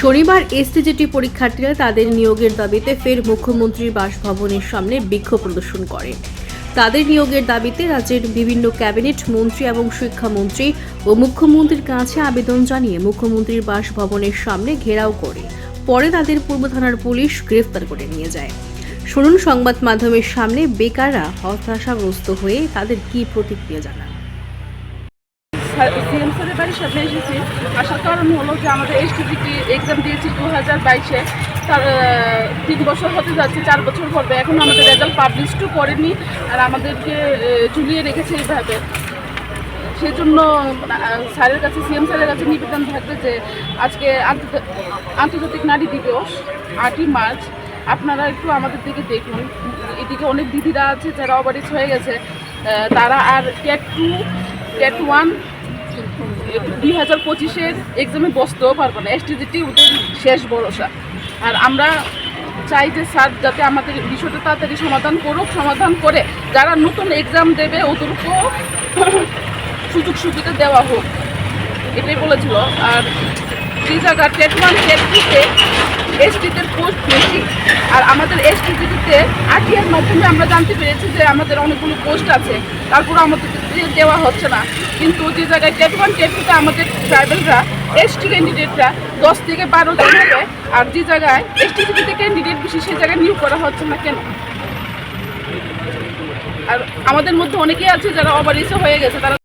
শনিবার এসটিজিটি পরীক্ষার্থীরা তাদের নিয়োগের দাবিতে ফের মুখ্যমন্ত্রীর বাসভবনের সামনে বিক্ষোভ প্রদর্শন করে। তাদের নিয়োগের দাবিতে রাজ্যের বিভিন্ন ক্যাবিনেট মন্ত্রী এবং শিক্ষামন্ত্রী ও মুখ্যমন্ত্রীর কাছে আবেদন জানিয়ে মুখ্যমন্ত্রীর বাসভবনের সামনে ঘেরাও করে। পরে তাদের পূর্ব থানার পুলিশ গ্রেফতার করে নিয়ে যায়। শুনুন সংবাদ মাধ্যমের সামনে বেকাররা হতাশাগ্রস্ত হয়ে তাদের কি প্রতিক্রিয়া জানান। সিএম স্যারের সামনে এসেছি। আসার কারণ হলো যে আমাদের এসটিপিটি এক্সাম দিয়েছি দু হাজার বাইশে। তার তিন বছর হতে যাচ্ছে, চার বছর পড়বে। এখন আমাদের রেজাল্ট পাবলিশও করেনি আর আমাদেরকে ঝুলিয়ে রেখেছে এইভাবে। সেই জন্য স্যারের কাছে, সিএম স্যারের কাছে নিবেদন থাকবে যে আজকে আন্তর্জা- আন্তর্জাতিক নারী দিবস, আটই মার্চ। আপনারা একটু আমাদের দিকে দেখুন। এদিকে অনেক দিদিরা আছে, যারা অবারিশ হয়ে গেছে। তারা আর টেট টু টেট ওয়ান দুই হাজার পঁচিশের এক্সামে বসতেও পারব না। এসটিজিটি ওদের শেষ ভরসা। আর আমরা চাই যে স্যার যাতে আমাদের বিষয়টা তাড়াতাড়ি সমাধান করুক, সমাধান করে যারা নতুন এক্সাম দেবে ওদেরকেও সুযোগ সুবিধা দেওয়া হোক। এটাই বলেছিল। আর যে জায়গা টেট ওয়ান টেট টুতে এসটিতে পোস্ট বেশি। আর আমাদের এসটিজিতে আরটিআর মাধ্যমে আমরা জানতে পেরেছি যে আমাদের অনেকগুলো পোস্ট আছে। তারপর আমাদের দেওয়া হচ্ছে না। কিন্তু যে জায়গায় টেট ওয়ান টেট টুতে আমাদের ট্রাইবেলরা এসটি ক্যান্ডিডেটরা দশ থেকে বারো জন আর যে জায়গায় এসটিজিতে ক্যান্ডিডেট বেশি সেই জায়গায় নিয়োগ করা হচ্ছে না কেন? আর আমাদের মধ্যে অনেকেই আছে যারা অবারিত হয়ে গেছে, তারা